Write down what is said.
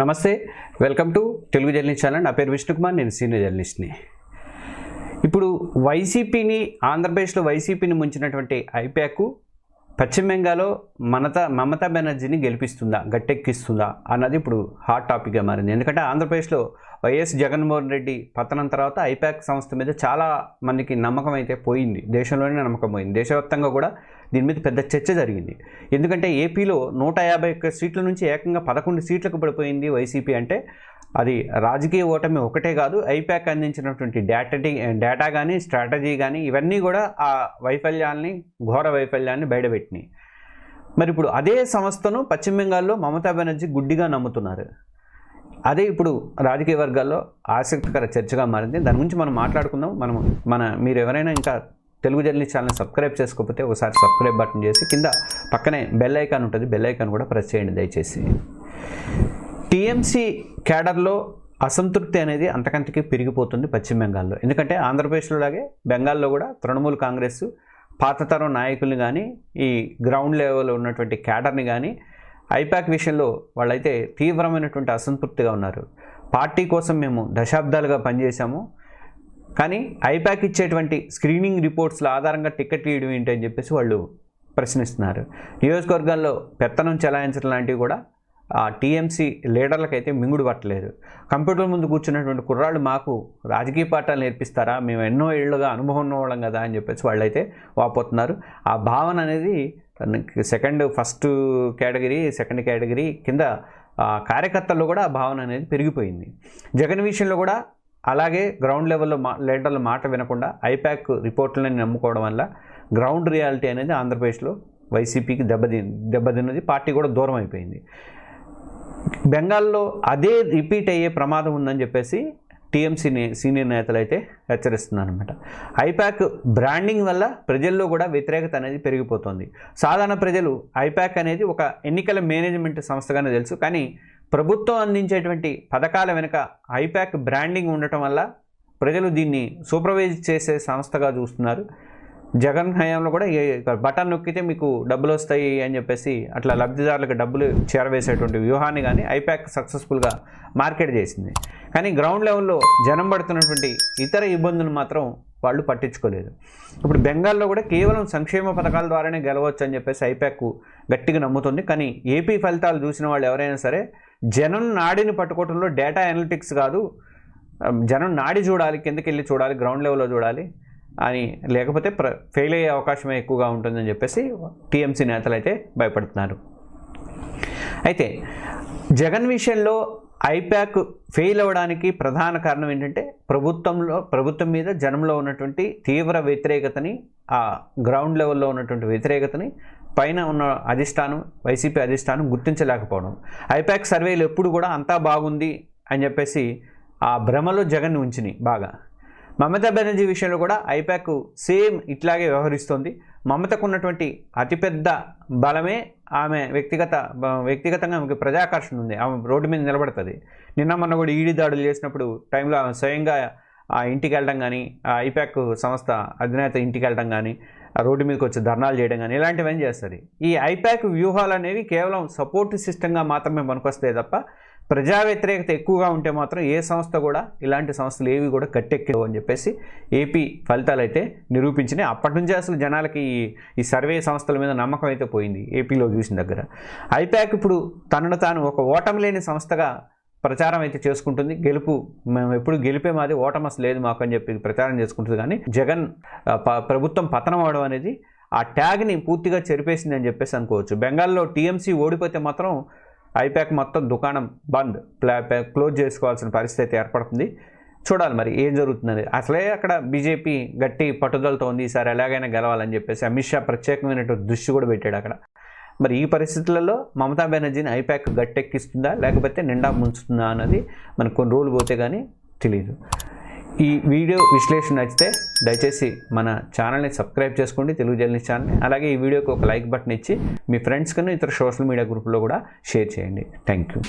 నమస్తే welcome to Telugu journalist channel. నా పేరు విష్ణుకుమార్ నేను సీనియర్ జర్నలిస్ట్ని. ఇప్పుడు వైసీపీని ఆంధ్రప్రదేశ్లో వైసీపీని ముంచినటువంటి ఐప్యాక్ పశ్చిమ బెంగాల్లో మనత మమతా బెనర్జీని గెలిపిస్తుందా గట్టెక్కిస్తుందా అన్నది ఇప్పుడు హాట్ టాపిక్గా మారింది. ఎందుకంటే ఆంధ్రప్రదేశ్లో వైఎస్ జగన్మోహన్ రెడ్డి పతనం తర్వాత ఐపాక్ సంస్థ మీద చాలా మందికి నమ్మకం అయితే పోయింది. దేశంలోనే నమ్మకం పోయింది. దేశవ్యాప్తంగా కూడా దీని మీద పెద్ద చర్చ జరిగింది. ఎందుకంటే ఏపీలో నూట యాభై ఒక్క సీట్ల నుంచి ఏకంగా పదకొండు సీట్లకు పడిపోయింది వైసీపీ అంటే అది రాజకీయ ఓటమి ఒకటే కాదు ఐపాక్ అందించినటువంటి డేటా డేటా కానీ స్ట్రాటజీ కానీ ఇవన్నీ కూడా ఆ వైఫల్యాల్ని ఘోర వైఫల్యాన్ని బయటపెట్టినాయి. మరి ఇప్పుడు అదే సంస్థను పశ్చిమ బెంగాల్లో మమతా బెనర్జీ గుడ్డిగా నమ్ముతున్నారు. అదే ఇప్పుడు రాజకీయ వర్గాల్లో ఆసక్తికర చర్చగా మారింది. దాని గురించి మనం మాట్లాడుకుందాం. మనం మన మీరు ఎవరైనా ఇంకా తెలుగు జర్నలిస్ట్ ఛానల్ సబ్స్క్రైబ్ చేసుకోకపోతే ఒకసారి సబ్స్క్రైబ్ బటన్ చేసి కింద పక్కనే బెల్ ఐకాన్ ఉంటుంది. బెల్ ఐకాన్ కూడా ప్రెస్ చేయండి దయచేసి. టీఎంసీ క్యాడర్లో అసంతృప్తి అనేది అంతకంతకి పెరిగిపోతుంది పశ్చిమ బెంగాల్లో. ఎందుకంటే ఆంధ్రప్రదేశ్లో లాగే బెంగాల్లో కూడా తృణమూల్ కాంగ్రెస్ పాతతరం నాయకుల్ని కానీ ఈ గ్రౌండ్ లెవెల్లో ఉన్నటువంటి క్యాడర్ని కానీ ఐపాక్ విషయంలో వాళ్ళైతే తీవ్రమైనటువంటి అసంతృప్తిగా ఉన్నారు. పార్టీ కోసం మేము దశాబ్దాలుగా పనిచేశాము. కానీ ఐపాక్ ఇచ్చేటువంటి స్క్రీనింగ్ రిపోర్ట్స్ల ఆధారంగా టికెట్ ఇవ్వడం ఏంటి అని చెప్పేసి వాళ్ళు ప్రశ్నిస్తున్నారు. నియోజకవర్గాల్లో పెత్తనం చెలాయించడం లాంటివి కూడా టీఎంసీ లీడర్లకైతే మింగుడు పట్టలేదు. కంప్యూటర్ ముందు కూర్చున్నటువంటి కుర్రాళ్ళు మాకు రాజకీయ పాఠాలు నేర్పిస్తారా? మేము ఎన్నో ఏళ్ళుగా అనుభవం ఉన్నవాళ్ళం కదా అని చెప్పేసి వాళ్ళైతే వాపోతున్నారు. ఆ భావన అనేది second first category second category కింద కార్యకర్తల్లో కూడా ఆ భావన అనేది పెరిగిపోయింది. జగన్ విషయంలో కూడా అలాగే గ్రౌండ్ లెవెల్లో మా లీడర్ల మాట వినకుండా ఐపాక్ రిపోర్ట్లని నమ్ముకోవడం వల్ల గ్రౌండ్ రియాలిటీ అనేది ఆంధ్రప్రదేశ్లో వైసీపీకి దెబ్బతి దెబ్బతిన్నది పార్టీ కూడా దూరం అయిపోయింది. బెంగాల్లో అదే రిపీట్ అయ్యే ప్రమాదం ఉందని చెప్పేసి టీఎంసీ సీనియర్ నేతలు అయితే హెచ్చరిస్తున్నారు అనమాట ఐపాక్ బ్రాండింగ్ వల్ల ప్రజల్లో కూడా వ్యతిరేకత అనేది పెరిగిపోతుంది. సాధారణ ప్రజలు ఐపాక్ అనేది ఒక ఎన్నికల మేనేజ్మెంట్ సంస్థగానే తెలుసు. కానీ ప్రభుత్వం అందించేటువంటి పథకాల వెనుక ఐపాక్ బ్రాండింగ్ ఉండటం వల్ల ప్రజలు దీన్ని సూపర్వైజ్ చేసే సంస్థగా చూస్తున్నారు. జగన్ హయాంలో కూడా ఏ- బటన్ నొక్కితే మీకు డబ్బులు వస్తాయి అని చెప్పేసి అట్లా లబ్ధిదారులకు డబ్బులు చేరవేసేటువంటి వ్యూహాన్ని కానీ ఐపాక్ సక్సెస్ఫుల్గా మార్కెట్ చేసింది. కానీ గ్రౌండ్ లెవెల్లో జనం పడుతున్నటువంటి ఇతర ఇబ్బందులు మాత్రం వాళ్ళు పట్టించుకోలేదు. ఇప్పుడు బెంగాల్లో కూడా కేవలం సంక్షేమ పథకాల ద్వారానే గెలవచ్చు అని చెప్పేసి ఐపాక్ గట్టిగా నమ్ముతుంది. కానీ ఏపీ ఫలితాలు చూసిన వాళ్ళు ఎవరైనా సరే జనం నాడిని పట్టుకోవడంలో డేటా అనలిటిక్స్ కాదు జనం నాడి చూడాలి కిందకి వెళ్ళి చూడాలి గ్రౌండ్ లెవెల్లో చూడాలి. అని లేకపోతే ప్ర ఫెయిల్ అయ్యే అవకాశమే ఎక్కువగా ఉంటుందని చెప్పేసి టీఎంసీ నేతలు అయితే భయపడుతున్నారు. అయితే జగన్ విషయంలో ఐప్యాక్ ఫెయిల్ అవ్వడానికి ప్రధాన కారణం ఏంటంటే ప్రభుత్వంలో ప్రభుత్వం మీద జనంలో ఉన్నటువంటి తీవ్ర వ్యతిరేకతని ఆ గ్రౌండ్ లెవెల్లో ఉన్నటువంటి వ్యతిరేకతని పైన ఉన్న అధిష్టానం వైసీపీ అధిష్టానం గుర్తించలేకపోవడం. ఐపాక్ సర్వేలు ఎప్పుడు కూడా అంతా బాగుంది అని చెప్పేసి ఆ భ్రమలో జగన్ ఉంచినాయి బాగా. మమతా బెనర్జీ విషయంలో కూడా ఐపాక్ సేమ్ ఇట్లాగే వ్యవహరిస్తోంది. మమతకు ఉన్నటువంటి అతిపెద్ద బలమే ఆమె వ్యక్తిగత వ్యక్తిగతంగా ఆమెకి ప్రజాకర్షణ ఉంది. ఆమె రోడ్డు మీద నిలబడుతుంది. నిన్న మొన్న కూడా ఈడీ దాడులు చేసినప్పుడు టైంలో ఆమె స్వయంగా ఆ ఇంటికి వెళ్ళడం కానీ ఆ ఐపాక్ సంస్థ అధినేత ఇంటికి వెళ్ళడం కానీ ఆ రోడ్డు మీదకి వచ్చి ధర్నాలు చేయడం కానీ ఇలాంటివన్నీ చేస్తుంది. ఈ ఐపాక్ వ్యూహాలు అనేవి కేవలం సపోర్ట్ సిస్టంగా మాత్రమే పనికొస్తాయి తప్ప ప్రజా వ్యతిరేకత ఎక్కువగా ఉంటే మాత్రం ఏ సంస్థ కూడా ఇలాంటి సంస్థలు ఏవి కూడా కట్టెక్కవు అని చెప్పేసి ఏపీ ఫలితాలు అయితే నిరూపించినాయి. అప్పటి నుంచి అసలు జనాలకి ఈ సర్వే సంస్థల మీద నమ్మకం అయితే పోయింది ఏపీలో చూసిన దగ్గర. ఐపాక్ ఇప్పుడు తనను తాను ఒక ఓటమి లేని సంస్థగా ప్రచారం అయితే చేసుకుంటుంది. గెలుపు మేము ఎప్పుడు గెలిపే మాది ఓటమస్ అసలు లేదు మాకు అని చెప్పి ప్రచారం చేసుకుంటుంది. కానీ జగన్ ప్రభుత్వం పతనం అవడం అనేది ఆ ట్యాగ్ని పూర్తిగా చెరిపేసింది అని చెప్పేసి అనుకోవచ్చు. బెంగాల్లో టీఎంసీ ఓడిపోతే మాత్రం ఐపాక్ మొత్తం దుకాణం బంద్. ప్లా క్లోజ్ చేసుకోవాల్సిన పరిస్థితి అయితే ఏర్పడుతుంది. చూడాలి మరి ఏం జరుగుతున్నది అసలే అక్కడ బీజేపీ గట్టి పట్టుదలతో ఉంది ఈసారి ఎలాగైనా గెలవాలని చెప్పేసి అమిత్ షా ప్రత్యేకమైనటువంటి దృష్టి కూడా పెట్టాడు అక్కడ. మరి ఈ పరిస్థితులలో మమతా బెనర్జీని ఐపాక్ గట్టెక్కిస్తుందా లేకపోతే నిండా ముంచుతుందా అన్నది మనకు కొన్ని రోజులు పోతే కానీ తెలియదు ఈ వీడియో విశ్లేషణ నచ్చితే దయచేసి మన ఛానల్ని సబ్స్క్రైబ్ చేసుకోండి తెలుగు జర్నలిస్ట్ ఛానల్ని. అలాగే ఈ వీడియోకి ఒక లైక్ బటన్ ఇచ్చి మీ ఫ్రెండ్స్ కను ఇతర సోషల్ మీడియా గ్రూప్లో కూడా షేర్ చేయండి. Thank you.